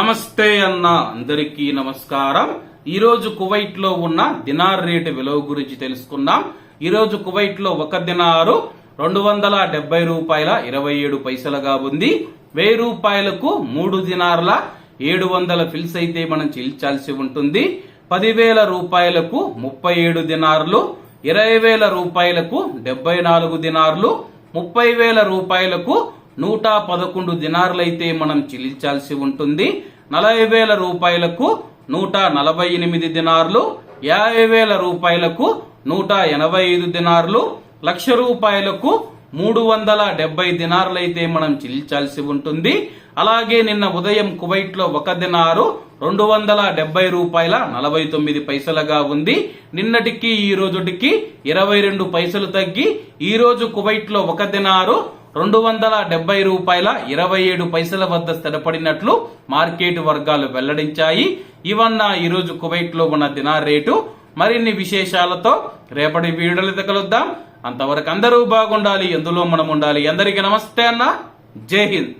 నమస్తే అన్న అందరికీ నమస్కారం. ఈరోజు కువైట్లో ఉన్న దినార్ రేటు విలువ గురించి తెలుసుకుందాం. ఈరోజు కువైట్లో ఒక దినారు రెండు వందల డెబ్బై రూపాయల ఇరవై ఏడు పైసలుగా ఉంది. వెయ్యి రూపాయలకు మూడు దినార్ల ఏడు వందల ఫిల్స్ అయితే మనం చెల్లించాల్సి ఉంటుంది. పదివేల రూపాయలకు ముప్పై ఏడు దినార్లు ఇరవై వేల రూపాయలకు డెబ్బై నాలుగు దినార్లు ముప్పై వేల రూపాయలకు నూట పదకొండు దినార్లైతే మనం చెల్లించాల్సి ఉంటుంది. నలభై వేల రూపాయలకు నూట నలభై ఎనిమిది దినార్లు యాభై వేల రూపాయలకు నూట ఎనభై ఐదు దినార్లు లక్ష రూపాయలకు మూడు వందల డెబ్బై దినార్లైతే మనం చెల్లించాల్సి ఉంటుంది. అలాగే నిన్న ఉదయం కువైట్లో ఒక దినారు రెండు వందల డెబ్బై రూపాయల నలభై తొమ్మిది పైసలుగా ఉంది. నిన్నటికి ఈ రోజుటికి ఇరవై రెండు పైసలు తగ్గి ఈ రోజు కువైట్లో ఒక దినారు రెండు వందల డెబ్బై రూపాయల ఇరవై ఏడు పైసల వద్ద స్థిరపడినట్లు మార్కెట్ వర్గాలు వెల్లడించాయి. ఇవన్న ఈరోజు కువైట్లో కువైట్లో ఉన్న దినార్ రేటు మరిన్ని విశేషాలతో రేపటి వీడియోలు కలుద్దాం అంతవరకు అందరూ బాగుండాలి ఎందులో మనం ఉండాలి అందరికీ నమస్తే అన్న. జై హింద్.